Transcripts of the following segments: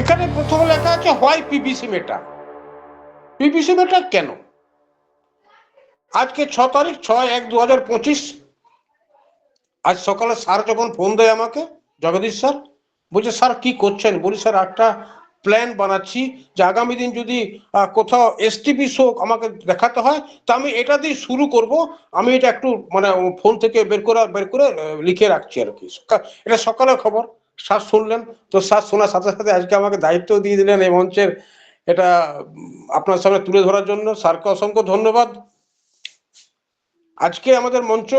এখানে প্রথমে লেখা আছে হয় পিবিসি মেটা? পিবিসি মেটা কেন? আজকে ছ তারিখ, ছয় এক দু হাজার পঁচিশ। আজ সকালে স্যার যখন ফোন দেয় আমাকে, জগদীশ স্যার, বলছে, স্যার, কি করছেন? বলি, স্যার, একটা প্ল্যান বানাচ্ছি যে আগামী দিন যদি কোথাও এসটিপি শো আমাকে দেখাতে হয়, তা আমি এটা দিয়ে শুরু করব। আমি এটা একটু মানে ফোন থেকে বের করে বের করে লিখে রাখছি আর কি, এটা সকালের খবর। স্যার শুনলেন। তো স্যার শোনার সাথে সাথে আজকে আমাকে দায়িত্ব দিয়ে দিলেন এই মঞ্চের এটা আপনার সামনে তুলে ধরার জন্য। স্যারকে অসংখ্য ধন্যবাদ। আজকে আমাদের মঞ্চ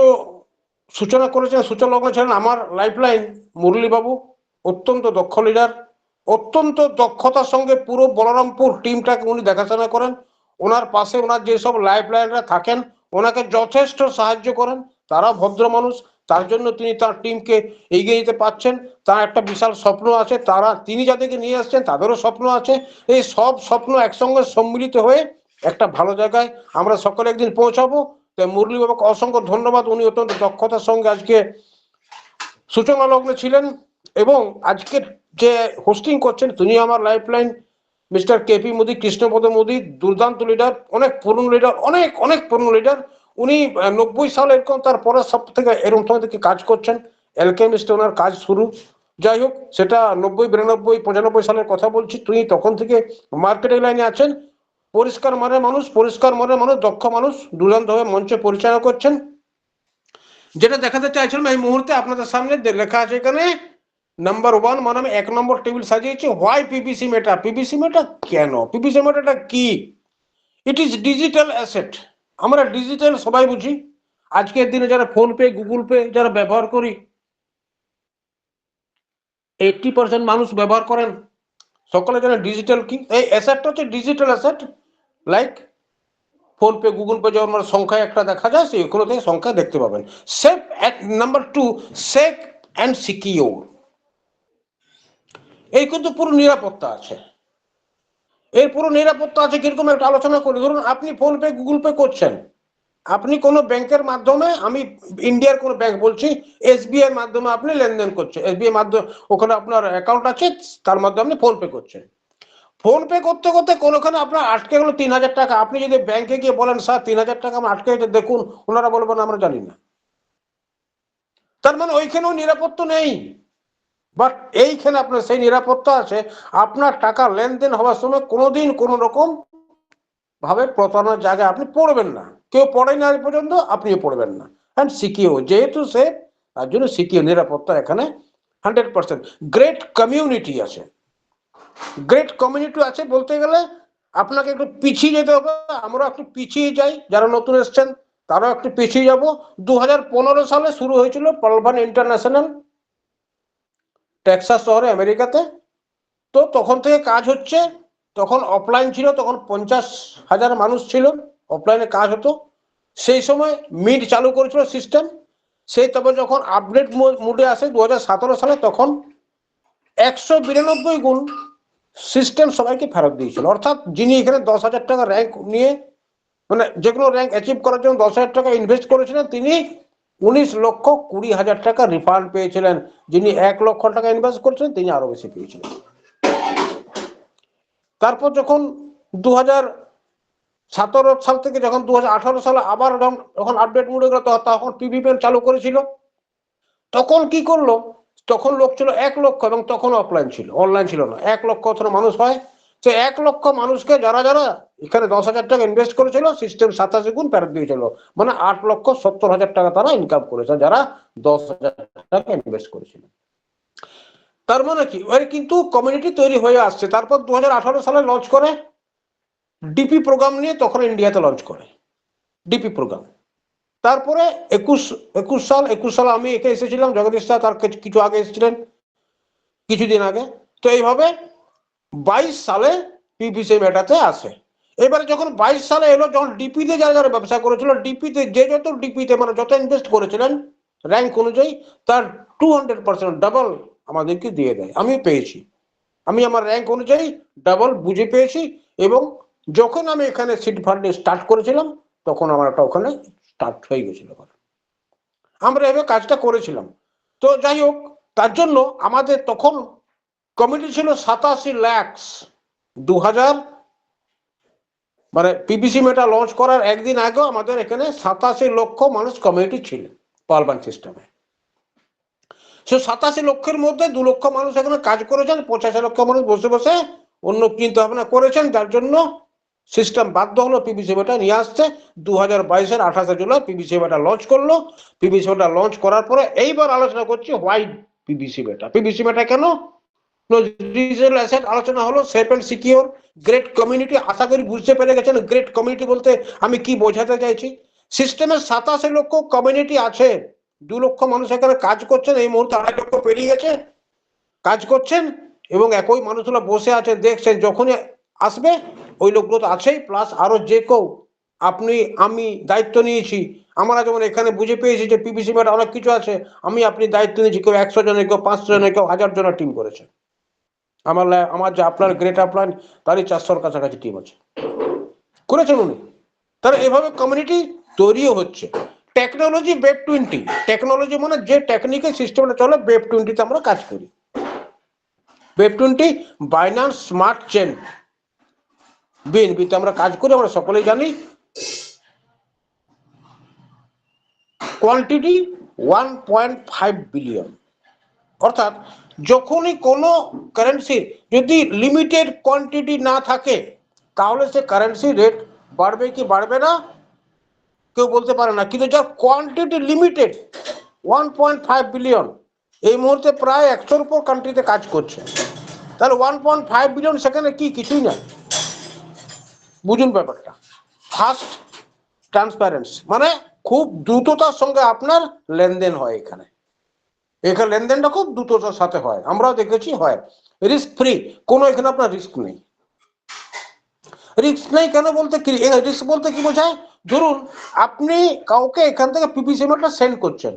সূচনা করেছেন সূচনা ছিলেন আমার লাইফলাইন মুরলীবাবু, অত্যন্ত দক্ষ লিডার। অত্যন্ত দক্ষতার সঙ্গে পুরো বলরামপুর টিমটাকে উনি দেখাশোনা করেন। ওনার পাশে ওনার যেসব লাইফলাইনরা থাকেন, ওনাকে যথেষ্ট সাহায্য করেন। তারা ভদ্র মানুষ। তার জন্য তিনি তার টিমকে এগিয়ে যেতে পারছেন। তার একটা বিশাল স্বপ্ন আছে। তারা, তিনি যাদেরকে নিয়ে আসছেন, তাদেরও স্বপ্ন আছে। এই সব স্বপ্ন একসঙ্গে সম্মিলিত হয়ে একটা ভালো জায়গায় আমরা সকলে একদিন পৌঁছাবো। তাই মুরলী বাবাকে অসংখ্য ধন্যবাদ। উনি অত্যন্ত দক্ষতার সঙ্গে আজকে সূচনা লগ্নে ছিলেন এবং আজকে যে হোস্টিং করছেন, তিনি আমার lifeline mister KP Modi, Krishnapada Modi, দুর্দান্ত লিডার অনেক পুরনো লিডার অনেক অনেক পুরনো লিডার উনি নব্বই সালে এরকম তার পরের সপ্তাহ থেকে এরকম সময় থেকে কাজ করছেন। এলকেমিস্টে ওনার কাজ শুরু। যাই হোক, সেটা নব্বই, বিরানব্বই, পঁচানব্বই সালের কথা বলছি। তিনি তখন থেকে মার্কেটিং লাইনে আছেন। পরিষ্কার মনের মানুষ, পরিষ্কার মনের মানুষ, দক্ষ মানুষ দুর্দান্তভাবে মঞ্চে পরিচালনা করছেন। যেটা দেখাতে চাইছিলাম এই মুহূর্তে আপনাদের সামনে লেখা আছে এখানে নাম্বার ওয়ান মানে আমি এক নম্বর টেবিল সাজিয়েছি। Why PPC Meta PPC Meta কেন? পিপিসি মেটাটা কি? ইট ইজ ডিজিটাল অ্যাসেট আমরা ডিজিটাল সবাই বুঝি। আজকের দিনে যারা ফোন পে গুগল পে যারা ব্যবহার করি এইটটি পার্সেন্ট মানুষ ব্যবহার করেন। সকলে জানেন ডিজিটাল কি? এই অ্যাসেটটা হচ্ছে digital asset like PhonePe Google Pay যেমন আমার সংখ্যায় একটা দেখা যায় সেগুলো থেকে সংখ্যা দেখতে পাবেন। Safe number two safe and secure এই কিন্তু পুরো নিরাপত্তা আছে। এর পুরো নিরাপত্তা আছে, কীরকম একটা আলোচনা করি। ধরুন, আপনি ফোন পে গুগল পে করছেন। আপনি কোনো ব্যাংকের মাধ্যমে, আমি ইন্ডিয়ার কোনো ব্যাংক বলছি এসবিআই মাধ্যমে আপনি লেনদেন করছেন। এসবিআই মাধ্যমে, ওখানে আপনার অ্যাকাউন্ট আছে, তার মাধ্যমে আপনি ফোন পে করছেন। ফোন পে করতে করতে কোনোখানে আপনার আটকে গেলো তিন হাজার টাকা। আপনি যদি ব্যাংকে গিয়ে বলেন, স্যার, তিন হাজার টাকা আমার আটকে গেছে, দেখুন, ওনারা বলবেন, আমরা জানি না। তার মানে ওইখানেও নিরাপত্তা নেই। বাট এইখানে আপনার সেই নিরাপত্তা আছে। আপনার টাকা লেনদেন হওয়ার সময় কোনোদিন কোনো রকম ভাবে প্রতারণার জায়গায় আপনি পড়বেন না। কেউ পড়ে না পর্যন্ত, আপনিও পড়বেন না। অ্যান্ড সিকিও যেহেতু সে, তার জন্য সিকিও নিরাপত্তা এখানে হান্ড্রেড পার্সেন্ট গ্রেট কমিউনিটি আছে। গ্রেট কমিউনিটি আছে বলতে গেলে, আপনাকে একটু পিছিয়ে যেতে হবে। আমরা একটু পিছিয়ে যাই। যারা নতুন এসছেন, তারাও একটু পিছিয়ে যাব। দু হাজার পনেরো সালে শুরু হয়েছিল পালভান ইন্টারন্যাশনাল টেক্সাস শহরে আমেরিকাতে, তো তখন থেকে কাজ হচ্ছে, তখন অফলাইন ছিল, তখন পঞ্চাশ হাজার মানুষ ছিল অফলাইনে কাজ হতো। সেই সময় মিড চালু করেছিল সিস্টেম সেই তবে যখন আপডেট মুডে আসে দু হাজার সতেরো সালে, তখন একশো বিরানব্বই গুণ সিস্টেম সবাইকে ফেরত দিয়েছিল। অর্থাৎ যিনি এখানে দশ হাজার টাকা র্যাঙ্ক নিয়ে মানে যে কোনো র্যাঙ্ক অ্যাচিভ করার জন্য দশ হাজার টাকা ইনভেস্ট করেছিলেন, তিনি উনিশ লক্ষ কুড়ি হাজার টাকা রিফান্ড পেয়েছিলেন। যিনি এক লক্ষ টাকা ইনভেস্ট করেছিলেন, তিনি আরও বেশি পেয়েছিলেন। তারপর যখন দু হাজার সতেরো সাল থেকে যখন দু হাজার আঠারো সালে আবার যখন আপডেট মুড়ে গেল তখন তখন পিভিপেন চালু করেছিল। তখন কি করল? তখন লোক ছিল এক লক্ষ এবং তখন অফলাইন ছিল অনলাইন ছিল না। এক লক্ষ মানুষ হয়। তো এক লক্ষ মানুষকে যারা যারা এখানে দশ হাজার টাকা ইনভেস্ট করেছিল সিস্টেম সাতাশি গুণ ফেরত দিয়েছিল। মানে আট লক্ষ সত্তর হাজার টাকা তারা ইনকাম করেছে, যারা দশ হাজার টাকা ইনভেস্ট করেছিল। তার মানে কি? ওই কিন্তু কমিউনিটি তৈরি হয়ে আসছে। তারপর দু হাজার আঠারো সালে লঞ্চ করে ডিপি প্রোগ্রাম নিয়ে তখন ইন্ডিয়াতে লঞ্চ করে। ডিপি প্রোগ্রাম তারপরে একুশ একুশ সাল, একুশ সালে আমি একে এসেছিলাম, জগদীশ দা তার কিছু- কিছু আগে এসেছিলেন, কিছুদিন আগে। তো এইভাবে বাইশ সালে পিপিসি মেটাতে আসে। এবারে যখন বাইশ সালে এলো, যখন ডিপিতে যারা যারা ব্যবসা করেছিল ডিপিতে যে যত ডিপিতে মানে যত ইনভেস্ট করেছিলেন র্যাঙ্ক অনুযায়ী, তার টু হান্ড্রেড পার্সেন্ট ডাবল আমাদেরকে দিয়ে দেয়। আমি পেয়েছি। আমি আমার র্যাঙ্ক অনুযায়ী ডাবল বুঝে পেয়েছি এবং যখন আমি এখানে সিট ফান্ডিং স্টার্ট করেছিলাম, তখন আমার একটা ওখানে স্টার্ট হয়ে গেছিল। আমরা এভাবে কাজটা করেছিলাম। তো যাই হোক, তার জন্য আমাদের তখন কমিটি ছিল সাতাশি ল্যাক্স দু হাজার মানে পিপিসি মেটা লঞ্চ করার একদিন আগেও আমাদের এখানে সাতাশি লক্ষ মানুষ কমিউনিটি ছিল পালবান সিস্টেমে সে সাতাশি লক্ষের মধ্যে দু লক্ষ মানুষ এখানে কাজ করেছেন, পঁচাশি লক্ষ মানুষ বসে বসে অন্য চিন্তা ভাবনা করেছেন, যার জন্য সিস্টেম বাধ্য হলো পিবিসি মেটা নিয়ে আসতে। দু হাজার বাইশের আঠাশে জুলাই পিবিসি মেটা লঞ্চ করল। পিবিসি মেটা লঞ্চ করার পরে এইবার আলোচনা করছি white PBC meta PBC meta কেন? ডিজিটাল অ্যাসেট আলোচনা হলো safe and secure great community আশা করি বুঝতে পেরে গেছেন গ্রেট কমিউনিটি বলতে আমি কি বোঝাতে চাইছি? সিস্টেমের সাতাশি লক্ষ কমিউনিটি আছে, দু লক্ষ মানুষ এখানে কাজ করছেন, এই মুহূর্তে আড়াই লক্ষ পেরিয়ে গেছে, কাজ করছেন, এবং একই মানুষগুলো বসে আছে দেখছেন, যখনই আসবে, ওই লোকগুলো তো আছেই প্লাস আরও যে কেউ, আপনি, আমি দায়িত্ব নিয়েছি, আমরা যেমন এখানে বুঝে পেয়েছি যে পিবিসি ম্যাট অনেক কিছু আছে, আমি আপনি দায়িত্ব নিয়েছি, কেউ একশো জনের, কেউ পাঁচশো জনের, কেউ হাজার জনের টিম করেছে। আমার আমার যে আপনার গ্রেট আপলাইন তারই চারশোর কাছাকাছি টিম আছে। করেছেন উনি। তাহলে এভাবে কমিউনিটি তৈরিও হচ্ছে। টেকনোলজি বেব টোয়েন্টি টেকনোলজি মানে যে টেকনিক্যাল সিস্টেমটা চলে বেব টোয়েন্টিতে আমরা কাজ করি। BEP twenty Binance smart chain বিএনপিতে আমরা কাজ করি, আমরা সকলেই জানি। Quantity one point five billion অর্থাৎ যখনই কোনো কারেন্সির যদি লিমিটেড কোয়ান্টিটি না থাকে, তাহলে সে কারেন্সি রেট বাড়বে কি বাড়বে না? কেউ বলতে পারে না। কিন্তু যার quantity limited one point five billion এই মুহূর্তে প্রায় একশোর উপর কান্ট্রিতে কাজ করছে। তাহলে ওয়ান পয়েন্ট ফাইভ বিলিয়ন সেখানে কি? কিছুই না। বুঝুন ব্যাপারটা। ফার্স্ট ট্রান্সপারেন্সি মানে খুব দ্রুততার সঙ্গে আপনার লেনদেন হয় এখানে। এখানে লেনদেনটা খুব দ্রুততার সাথে হয়। আমরাও দেখেছি হয়। রিস্ক ফ্রি কোনো এখানে আপনার রিস্ক নেই। রিস্ক নেই কেন বলতে কি? রিস্ক বলতে কি বোঝায়? ধরুন, আপনি কাউকে এখান থেকে পিপিসি মেলটা সেন্ড করছেন।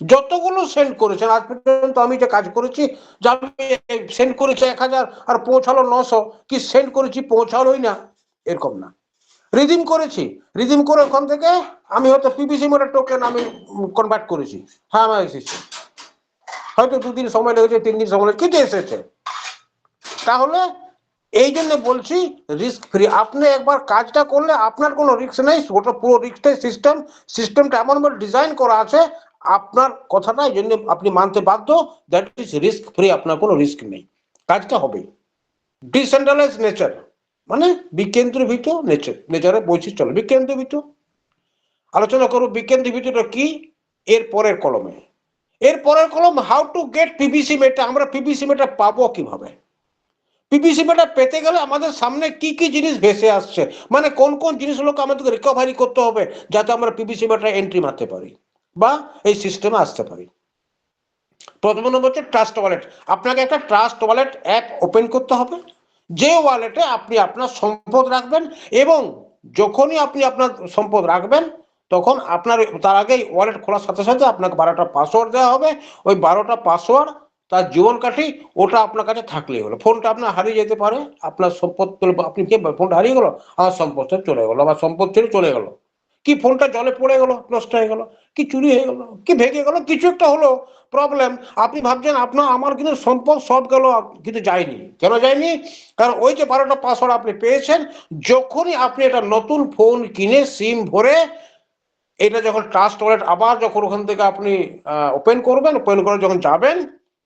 যতগুলো সেন্ড করেছেন, আজ পর্যন্ত আমি যে কাজ করেছি সেন্ড করেছি এক হাজার আর পৌঁছালো নশো, কি সেন্ড করেছি পৌঁছালোই না, এরকম না। রিডিম করেছি। রিডিম করে ওখান থেকে আমি হয়তো পিপিসি মোডের টোকেন আমি কনভার্ট করেছি। হ্যাঁ আমার এসেছে। হয়তো দুদিন সময় লেগেছে তিন দিন সময় লেগেছে, কিন্তু এসেছে। তাহলে এই জন্য বলছি রিস্ক ফ্রি আপনি একবার কাজটা করলে আপনার কোনো রিস্ক নেই। ওটা পুরো রিস্কটাই সিস্টেম সিস্টেমটা এমন এমনভাবে ডিজাইন করা আছে আপনার কথাটা এই জন্য আপনি মানতে বাধ্য দ্যাট ইজ রিস্ক ফ্রি আপনার কোনো রিস্ক নেই। কাজটা হবেই। ডিসেন্ট্রালাইজ নেচার মানে বিকেন্দ্রীভূত নেচার নেচারের বৈশিষ্ট্য হলো বিকেন্দ্রীভূত। আলোচনা করব বিকেন্দ্রীভূতটা কি? এর পরের কলমে। এর পরের কলম how to get PPC meta আমরা পিপিসি মেটা পাবো কীভাবে? পিপিসি মেটা পেতে গেলে আমাদের সামনে কি কি জিনিস ভেসে আসছে? মানে কোন কোন জিনিসগুলোকে আমাদেরকে রিকভারি করতে হবে যাতে আমরা পিপিসি মেটা এন্ট্রি মারতে পারি বা এই সিস্টেমে আসতে পারি। প্রথম নম্বর হচ্ছে ট্রাস্ট ওয়ালেট আপনাকে একটা ট্রাস্ট ওয়ালেট অ্যাপ ওপেন করতে হবে। যে ওয়ালেটে আপনি আপনার সম্পদ রাখবেন এবং যখনই আপনি আপনার সম্পদ রাখবেন, তখন আপনার তার আগে ওয়ালেট খোলার সাথে সাথে আপনাকে বারোটা পাসওয়ার্ড দেওয়া হবে। ওই বারোটা পাসওয়ার্ড তার জীবন কাঠি, ওটা আপনার কাছে থাকলেই হলো। ফোনটা আপনার হারিয়ে যেতে পারে, আপনার সম্পদ আপনি কে ফোনটা হারিয়ে গেলো, আমার সম্পদটা চলে গেলো, আমার সম্পদ ছেড়ে চলে গেলো। কি ফোনটা জলে পড়ে গেলো, নষ্ট হয়ে গেল, কি চুরি হয়ে গেলো, কি ভেঙে গেলো, কিছু একটা হলো। প্রবলেম আপনি ভাবছেন, আপনার, আমার কিন্তু সম্পদ সব গেল, কিন্তু যায়নি। কেন যায়নি? কারণ ওই যে বারোটা পাসওয়ার্ড আপনি পেয়েছেন, যখনই আপনি একটা নতুন ফোন কিনে সিম ভরে, এটা যখন ট্রাস্ট ওয়ালেট আবার যখন ওখান থেকে আপনি ওপেন করবেন ওপেন করে যখন যাবেন,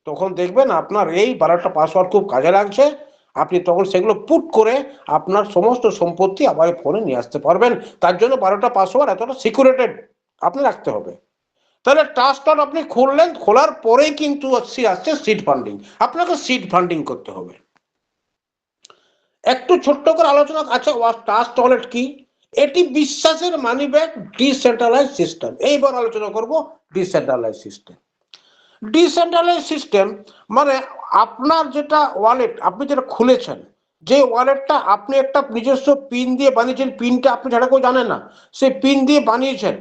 তখন দেখবেন আপনার এই বারোটা পাসওয়ার্ড খুব কাজে লাগছে। আপনি তখন সেগুলো পুট করে আপনার সমস্ত সম্পত্তি আবার ফোনে নিয়ে আসতে পারবেন। তার জন্য বারোটা পাসওয়ার্ড এতটা সিকিউরেটেড আপনি রাখতে হবে। তাহলে ট্রাস্ট আপনি খুললেন, খোলার পরেই কিন্তু আসছে সিড ফান্ডিং আপনাকে সিড ফান্ডিং করতে হবে। একটু ছোট্ট করে আলোচনা আছে ট্রাস্ট ওয়ালেট কি? এটি বিশ্বাসের মানি ব্যাগ ডিসেন্ট্রালাইজ সিস্টেম এইবার আলোচনা করব ডিসেন্ট্রালাইজ সিস্টেম ডিসেন্ট্রালাইজ সিস্টেম মানে আপনার যেটা ওয়ালেট আপনি যেটা খুলেছেন, যে ওয়ালেটটা আপনি একটা নিজস্ব পিন দিয়ে বানিয়েছেন পিনটা আপনি ছাড়া কেউ জানেন না। সেই পিন দিয়ে বানিয়েছেন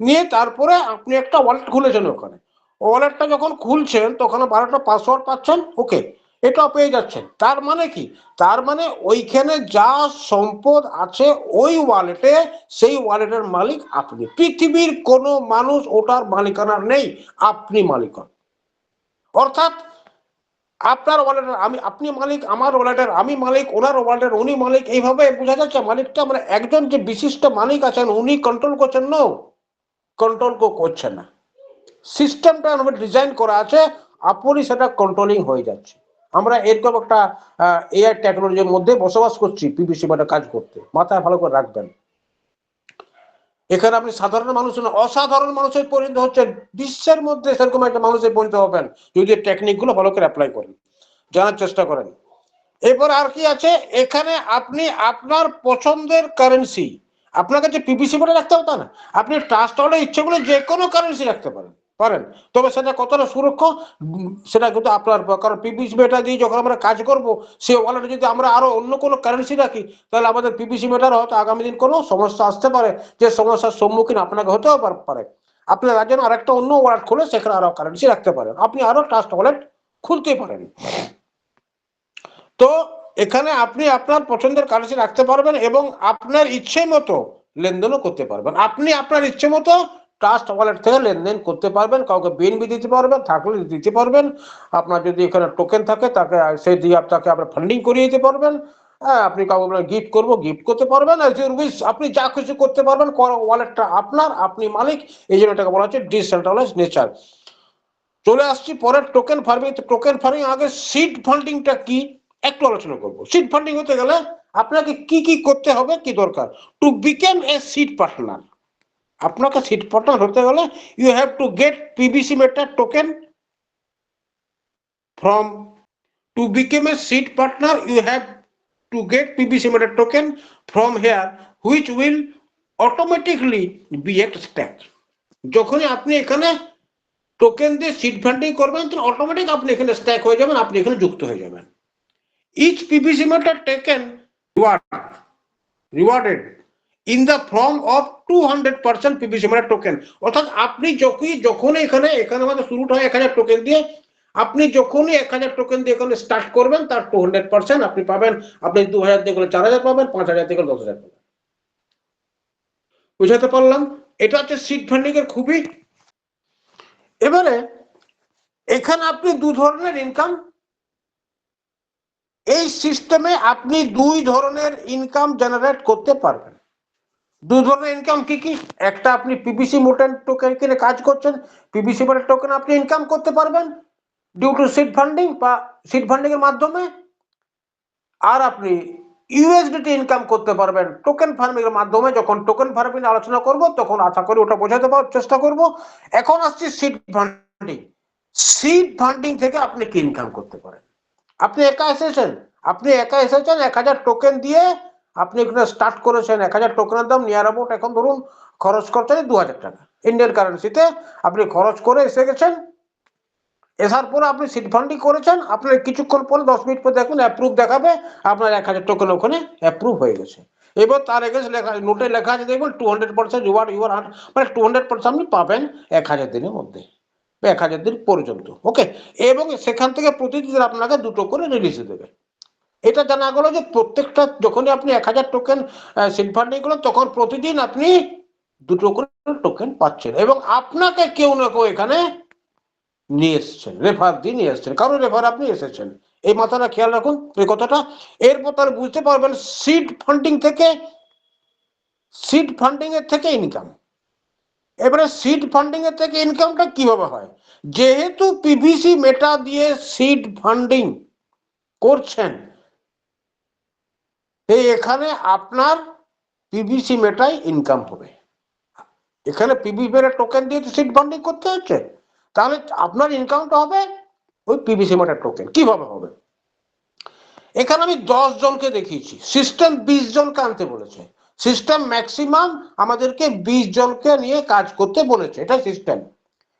নিয়ে তারপরে আপনি একটা ওয়ালেট খুলেছেন ওখানে। ওয়ালেটটা যখন খুলছেন, তখন বারোটা পাসওয়ার্ড পাচ্ছেন, ওকে, এটাও পেয়ে যাচ্ছেন। তার মানে কি? তার মানে ওইখানে যা সম্পদ আছে, ওই ওয়ালেটে সেই ওয়ালেটের মালিক আপনি। পৃথিবীর কোনো মানুষ ওটার মালিকানা নেই, আপনি মালিকান। অর্থাৎ আপনার ওয়ালেটের আমি, আপনি মালিক, আমার ওয়ালেটের আমি মালিক, ওনার ওয়ালেটের উনি মালিক, এইভাবে বোঝা যাচ্ছে মালিকটা মানে একজন যে বিশিষ্ট মালিক আছেন, উনি কন্ট্রোল করছেন নো কন্ট্রোল করছে না। সিস্টেমটা আমাদের ডিজাইন করা আছে, আপনি সেটা কন্ট্রোলিং হয়ে যাচ্ছে। আমরা এরকম একটা এআই টেকনোলজির মধ্যে বসবাস করছি পিবিসি বাটা কাজ করতে। মাথায় ভালো করে রাখবেন। এখানে আপনি সাধারণ মানুষ অসাধারণ মানুষের পরিণত হচ্ছেন। বিশ্বের মধ্যে সেরকম একটা মানুষের পরিণত হবেন, যদি টেকনিকগুলো ভালো করে অ্যাপ্লাই করেন। জানার চেষ্টা করেন। এরপর আর কি আছে? এখানে আপনি আপনার পছন্দের কারেন্সি আপনার কাছে পিপিসি বলে রাখতে হবে তা না। আপনি ট্রাস্ট হলে ইচ্ছে করলে যে কোনো কারেন্সি রাখতে পারেন। পারেন। তবে সেটা কতটা সুরক্ষা সেটা কিন্তু আপনার কারণ পিপিসি মেটা দিয়ে যখন আমরা কাজ করব সে ওয়ালেটে যদি আমরা আরও অন্য কোনো কারেন্সি রাখি, তাহলে আমাদের পিপিসি মেটার হয়তো আগামী দিন কোনো সমস্যা আসতে পারে। যে সমস্যার সম্মুখীন আপনাকে হতেও পার- পারে। আপনি তার জন্য আরেকটা অন্য ওয়ালেট খুলে সেখানে আরও কারেন্সি রাখতে পারেন। আপনি আরও ট্রাস্ট ওয়ালেট খুলতে পারেন। তো এখানে আপনি আপনার পছন্দের কারেন্সি রাখতে পারবেন এবং আপনার ইচ্ছে মতো লেনদেনও করতে পারবেন। আপনি আপনার ইচ্ছে মতো ট্রাস্ট ওয়ালেট থেকে লেনদেন করতে পারবেন কাউকে বিএনবি দিতে পারবেন থাকলে দিতে পারবেন। আপনার যদি এখানে টোকেন থাকে তাকে সেই দিয়ে আপনাকে আপনার ফান্ডিং করিয়ে দিতে পারবেন। হ্যাঁ আপনি কাউকে আপনার গিফট করব গিফট করতে পারবেন। Wish, আপনি যা কিছু করতে পারবেন। ওয়ালেটটা আপনার আপনি মালিক। এই জন্য এটাকে বলা হচ্ছে ডিসেন্ট্রালাইজ নেচার চলে আসছি পরের টোকেন ফার্মিং টোকেন ফার্মিং আগে সিড ফান্ডিংটা কি? একটু আলোচনা করব। সিট ফান্ডিং হতে গেলে আপনাকে কি কি করতে হবে, কি দরকার? To become a seed partner আপনাকে সিট পার্টনার হতে গেলে you have to get PBC matter token from to become a seed partner you have to get PBC matter token from here which will automatically be at stack যখনই আপনি এখানে token দিয়ে seat funding করবেন তো automatic আপনি এখানে stack হয়ে যাবেন, আপনি এখানে যুক্ত হয়ে যাবেন। Each PPC matter token reward rewarded in the form of two hundred percent PPC matter token অর্থাৎ আপনি যখনই যখন এখানে এখানে আমাদের শুরুটা হয় এক হাজার টোকেন দিয়ে, আপনি যখনই এক হাজার টোকেন দিয়ে এখানে স্টার্ট করবেন, তার টু হান্ড্রেড পার্সেন্ট আপনি পাবেন। আপনি দু হাজার দিয়ে করলে চার হাজার পাবেন, পাঁচ হাজার দিয়ে করলে দশ হাজার পাবেন। বুঝাতে পারলাম? এটা হচ্ছে সিট ফান্ডিং এর খুবই। এবারে, এখানে আপনি দু ধরনের ইনকাম এই সিস্টেমে আপনি দুই ধরনের ইনকাম জেনারেট করতে পারবেন। দুই ধরনের ইনকাম কি কি? একটা আপনি পিবিসি মোটেন টোকেন কিনে কাজ করছেন পিবিসি মোটেন টোকেন আপনি ইনকাম করতে পারবেন ডিউ টু সিড ফান্ডিং বা সিড ফান্ডিং এর মাধ্যমে। আর আপনি ইউএসডিটি ইনকাম করতে পারবেন টোকেন ফার্মিং এর মাধ্যমে। যখন টোকেন ফার্মিং আলোচনা করব, তখন আশা করি ওটা বোঝাতে পারার চেষ্টা করব। এখন আসছি সিড ফান্ডিং সিড ফান্ডিং থেকে আপনি কি ইনকাম করতে পারেন? আপনি একা এসেছেন? আপনি একা এসেছেন, এক হাজার টোকেন দিয়ে আপনি এখানে স্টার্ট করেছেন। এক হাজার টোকেনের দাম নিয়ার অ্যাবাউট এখন ধরুন খরচ করছেন দু হাজার টাকা। ইন্ডিয়ান কারেন্সিতে আপনি খরচ করে এসে গেছেন। এসার পরে আপনি সিট ফান্ডিং করেছেন। আপনার কিছুক্ষণ পরে দশ মিনিট পরে দেখুন অ্যাপ্রুভ দেখাবে। আপনার এক হাজার টোকেন ওখানে অ্যাপ্রুভ হয়ে গেছে। এবার তার এগেন্স লেখা নোটে লেখা আছে দেখবেন two hundred percent your your মানে টু হান্ড্রেড পার্সেন্ট আপনি পাবেন এক হাজার দিনের মধ্যে। এক হাজার দিন পর্যন্ত ওকে এবং সেখান থেকে প্রতিদিন আপনাকে দুটো করে রিলিজ দেবে। এটা জানা গেল যে প্রত্যেকটা যখনই আপনি এক হাজার টোকেন সিট ফান্ডিং করলেন তখন প্রতিদিন আপনি দুটো করে টোকেন পাচ্ছেন এবং আপনাকে কেউ না কেউ এখানে নিয়ে এসছেন রেফার দিয়ে নিয়ে এসছেন। কারণ রেফার আপনি এসেছেন। এই মাথাটা খেয়াল রাখুন, এই কথাটা। এরপর তাহলে বুঝতে পারবেন সিড ফান্ডিং থেকে সিড ফান্ডিং এর থেকে ইনকাম এবারে সিড ফান্ডিং এর থেকে ইনকামটা কীভাবে হয়? যেহেতু পিভিসি মেটা দিয়ে সিড ফান্ডিং করছেন এখানে আপনার পিভিসি মেটাই ইনকাম হবে। এখানে পিভি মেটা টোকেন দিয়ে তো সিড ফান্ডিং করতে হচ্ছে। তাহলে আপনার ইনকামটা হবে ওই পিভিসি মেটার টোকেন কীভাবে হবে? এখানে আমি দশ জনকে দেখিয়েছি সিস্টেম বিশ জনকে আনতে বলেছে। সিস্টেম ম্যাক্সিমাম আমাদেরকে বিশ জনকে নিয়ে কাজ করতে বলেছে এটা সিস্টেম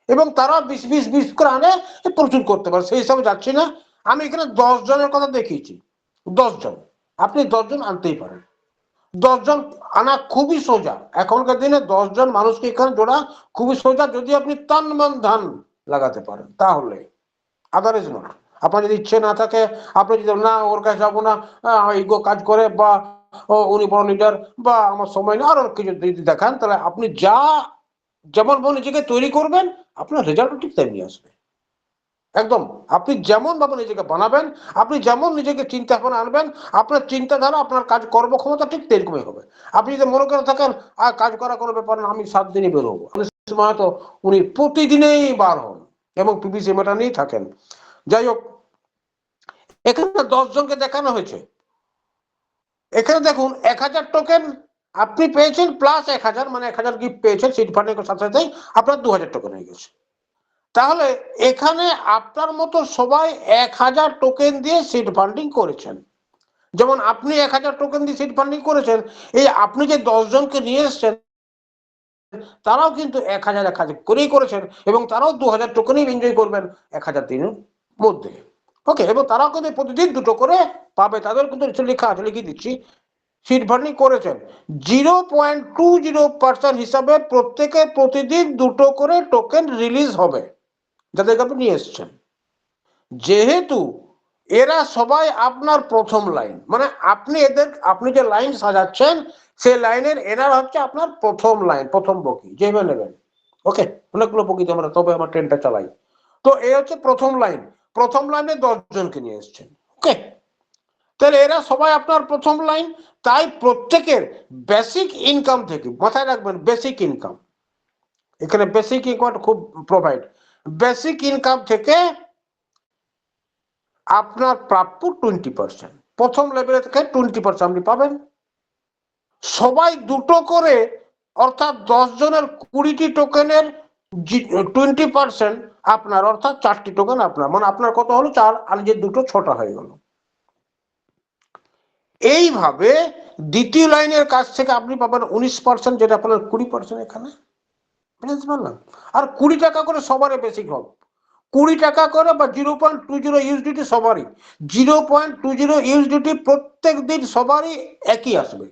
এবং তারা বিশ বিশ বিশ করে আনে প্রচুর করতে পারে, সেই হিসাবে যাচ্ছি না। আমি এখানে দশ জনের কথা দেখিয়েছি, দশ জন। আপনি দশ জন আনতেই পারেন। দশজন আনা খুবই সোজা। এখনকার দিনে দশজন মানুষকে এখানে জোড়া খুবই সোজা, যদি আপনি তান মান ধান লাগাতে পারেন, তাহলে। আদারেজ নট আপনার যদি ইচ্ছে না থাকে, আপনি যদি না, ওর কাছে যাব না ইগো কাজ করে বা উনি বড় লিডার বা আমার সময় না আরও কিছু যদি দেখান, তাহলে আপনি যা, যেমন নিজেকে তৈরি করবেন, আপনার রেজাল্ট ঠিক তেমনি আসবে। একদম, আপনি যেমন ভাবে নিজেকে বানাবেন, আপনি যেমন নিজেকে চিন্তা ভাবনা আনবেন, আপনার চিন্তাধারা, আপনার কাজ কর্মক্ষমতা ঠিক তেরকমই হবে। আপনি যদি মনে করে থাকেন আর কাজ করা কোনো ব্যাপার না, আমি সাত দিনই বেরোবো হয়তো উনি প্রতিদিনেই বার হন, এবং পিপিসি মেটা নিয়েই থাকেন। যাই হোক, এখানে দশ জনকে দেখানো হয়েছে। এখানে দেখুন, এক হাজার টোকেন আপনি পেয়েছেন প্লাস এক হাজার মানে এক হাজার গিফট পেয়েছেন সিট ফান্ডের সাথে সাথেই আপনার দু হাজার টোকেন হয়ে গেছে। তাহলে এখানে আপনার মতো সবাই এক হাজার টোকেন দিয়ে সিট ফান্ডিং করেছেন। যেমন আপনি এক হাজার টোকেন দিয়ে সিট ফান্ডিং করেছেন, এই আপনি যে দশ জনকে নিয়ে এসছেন, তারাও কিন্তু এক হাজার এক হাজার করেই করেছেন এবং তারাও দু হাজার টোকেনই এনজয় করবেন, এক হাজার দিনের মধ্যে। ওকে এবং তারা কিন্তু প্রতিদিন দুটো করে পাবে, তাদের কিন্তু লেখা আছে লিখে দিচ্ছি। সিট ফান্ডিং করেছেন। Zero point two zero percent হিসাবে প্রত্যেকে প্রতিদিন দুটো করে টোকেন রিলিজ হবে। যাদেরকে আপনি নিয়ে এসছেন। যেহেতু এরা সবাই আপনার প্রথম লাইন মানে আপনি এদের, আপনি যে লাইন সাজাচ্ছেন, সেই লাইনের এনার হচ্ছে আপনার প্রথম লাইন প্রথম বকি। যেভাবে নেবেন। ওকে অনেকগুলো বকিতে আমরা, তবে আমার ট্রেনটা চালাই। তো এই হচ্ছে প্রথম লাইন প্রথম লাইনে জনকে নিয়ে এসছেন। ওকে তাহলে এরা সবাই আপনার প্রথম লাইন, তাই প্রত্যেকের বেসিক ইনকাম থেকে, মাথায় রাখবেন বেসিক ইনকাম এখানে বেসিক ইনকাম খুব প্রোভাইড বেসিক ইনকাম থেকে আপনার প্রাপ্য টোয়েন্টি পার্সেন্ট প্রথম লেভেলে থেকে টোয়েন্টি পার্সেন্ট আপনি পাবেন। সবাই দুটো করে, অর্থাৎ দশ জনের কুড়িটি টোকেনের টোয়েন্টি পার্সেন্ট আপনার, অর্থাৎ চারটি টোকেন আপনার। মানে আপনার কত হলো? চার, আর যে দুটো ছটা হয়ে গেল। এইভাবে দ্বিতীয় লাইনের কাছ থেকে আপনি পাবেন উনিশ পার্সেন্ট যেটা আপনার কুড়ি পার্সেন্ট এখানে। বুঝতে আর কুড়ি টাকা করে সবারই বেসিক হবে। কুড়ি টাকা করে বা zero point two zero USDT সবারই। Zero point two zero USDT প্রত্যেক দিন সবারই একই আসবে।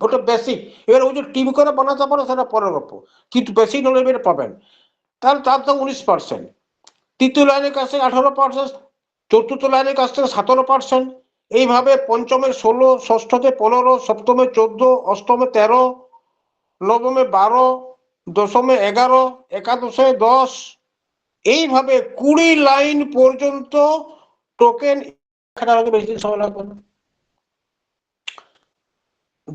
ওটা বেসিক এবার ওই যে টিম করে বানাতে পারো, সেটা পরের গল্প কিন্তু বেসিক নলেজ পাবেন। তাহলে তার তো উনিশ পার্সেন্ট তৃতীয় লাইনের কাছ থেকে আঠারো পার্সেন্ট চতুর্থ লাইনের কাছ থেকে সতেরো পার্সেন্ট এইভাবে পঞ্চমে ষোলো, ষষ্ঠতে পনেরো, সপ্তমে চোদ্দ, অষ্টমে তেরো, নবমে বারো, দশমে এগারো, একাদশে দশ। এইভাবে কুড়ি লাইন পর্যন্ত টোকেন বেশি দিন সময় লাগবে। না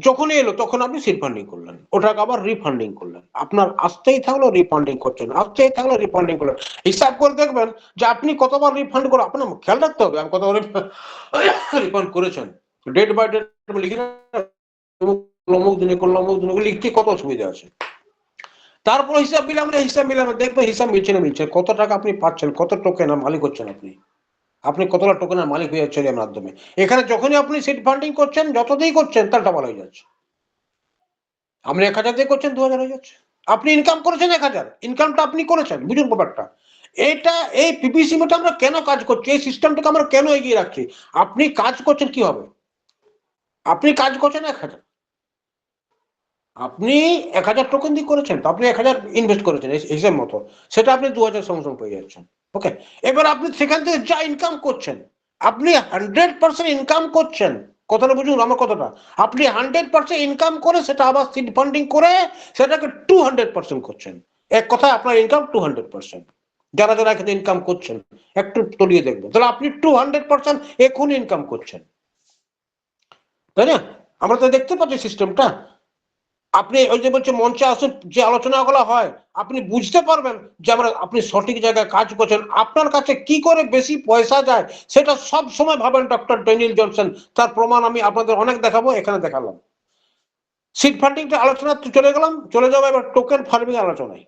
যখনই এলো, তখন আপনি সিট ফান্ডিং করলেন। ওটাকে আবার রিফান্ডিং করলেন। আপনার আসতেই থাকল রিফান্ডিং করছেন, আসতেই থাকল রিফান্ডিং করলেন। হিসাব করে দেখবেন যে আপনি কতবার রিফান্ড করে, আপনার খেয়াল রাখতে হবে, আমি কতবার রিফান্ড করেছেন। ডেট বাই ডেট লিখে অমুক দিনে করলাম, অমুক দিনে লিখতে কত সুবিধা আছে। তারপর হিসাব মিলাম হিসাব মিলাম দেখবেন হিসাব মিলছে না, মিলছে কত টাকা আপনি পাচ্ছেন, কত টোকেন মালিক হচ্ছেন আপনি। আপনি কতটা টোকেনের মালিক হয়ে যাচ্ছেন এর মাধ্যমে? এখানে যখনই আপনি সিট ফান্ডিং করছেন যতদিন করছেন, তার ডাবল হয়ে যাচ্ছে। আপনি এক হাজার দিয়ে করছেন দু হাজার হয়ে যাচ্ছে। আপনি ইনকাম করেছেন এক হাজার। ইনকামটা আপনি করেছেন, বুঝুন ব্যাপারটা। এটা, এই পিপিসি মতো আমরা কেন কাজ করছি? এই সিস্টেমটাকে আমরা কেন এগিয়ে রাখছি? আপনি কাজ করছেন কি হবে? আপনি কাজ করছেন এক হাজার। আপনি এক হাজার টোকেন দিয়ে করেছেন, তো আপনি এক হাজার ইনভেস্ট করেছেন হিসেব মতো। সেটা আপনি দু হাজার সঙ্গে সঙ্গে পেয়ে যাচ্ছেন। ওকে এবার আপনি সেখান থেকে যা ইনকাম করছেন, আপনি হান্ড্রেড পার্সেন্ট ইনকাম করছেন। কথাটা বুঝুন আমার কথাটা। আপনি হান্ড্রেড পার্সেন্ট ইনকাম করে সেটা আবার সিট ফান্ডিং করে সেটাকে টু হান্ড্রেড পার্সেন্ট করছেন। এক কথায় আপনার ইনকাম টু হান্ড্রেড পার্সেন্ট যারা যারা এখানে ইনকাম করছেন, একটু তলিয়ে দেখবেন। তাহলে আপনি টু হান্ড্রেড পার্সেন্ট এখন ইনকাম করছেন। তাই না? আমরা তো দেখতে পাচ্ছি সিস্টেমটা আপনি ওই যে বলছে মঞ্চে আসুন, যে আলোচনাগুলো হয়, আপনি বুঝতে পারবেন যে আমরা, আপনি সঠিক জায়গায় কাজ করছেন। আপনার কাছে কি করে বেশি পয়সা যায়, সেটা সব সময় ভাবেন ডক্টর ডেনিল জনসন তার প্রমাণ আমি আপনাদের অনেক দেখাবো, এখানে দেখালাম। সিট ফান্ডিংটা আলোচনা চলে গেলাম, চলে যাব এবার টোকেন ফার্মিং আলোচনায়।